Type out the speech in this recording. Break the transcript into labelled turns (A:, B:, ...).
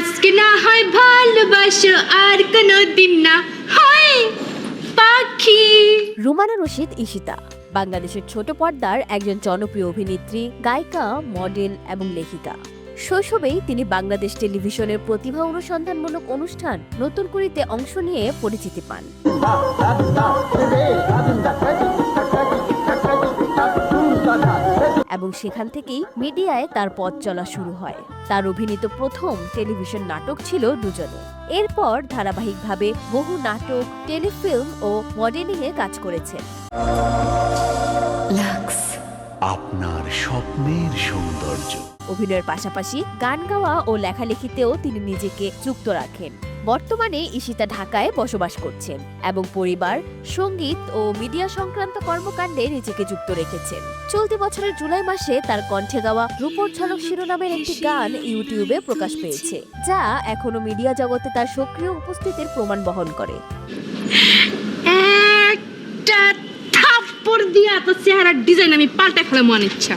A: আজকে না হয় ভালোবাসো আর কোনো দিন না হয় পাখি।
B: রুমানা রশিদ ঈশিতা। বাংলাদেশের ছোট পর্দার একজন জনপ্রিয় অভিনেত্রী গায়িকা মডেল এবং লেখিকা। শৈশবেই তিনি বাংলাদেশ টেলিভিশনের প্রতিভা অনুসন্ধানমূলক অনুষ্ঠান নতুন করিতে অংশ নিয়ে পরিচিতি পান। এবং সেখান থেকেই মিডিয়ায় তার পথ চলা শুরু হয়। তার অভিনীত প্রথম টেলিভিশন নাটক ছিল দুজনে। এরপর ধারাবাহিকভাবে বহু নাটক টেলিফিল্ম ও মডেলিংয়ে কাজ করেছেন
C: আপনার স্বপ্নের সৌন্দর্য।
B: অভিনয়ের পাশাপাশি গান গাওয়া ও লেখালেখিতেও তিনি নিজেকে যুক্ত রাখেন। বর্তমানে ঈশিতা ঢাকায় বসবাস করছেন এবং পরিবার, সংগীত ও মিডিয়া সংক্রান্ত কর্মকাণ্ডে নিজেকে যুক্ত রেখেছেন। চলতি বছরের জুলাই মাসে তার কণ্ঠে গাওয়া রূপর ঝলক শিরোনামের একটি গান ইউটিউবে প্রকাশ পেয়েছে, যা এখনও মিডিয়া জগতে তার সক্রিয় উপস্থিতির প্রমাণ বহন করে।
A: একটা থাপ্পড় দিয়া তো চেহারার ডিজাইন আমি পাল্টে ফেলে মনে ইচ্ছা।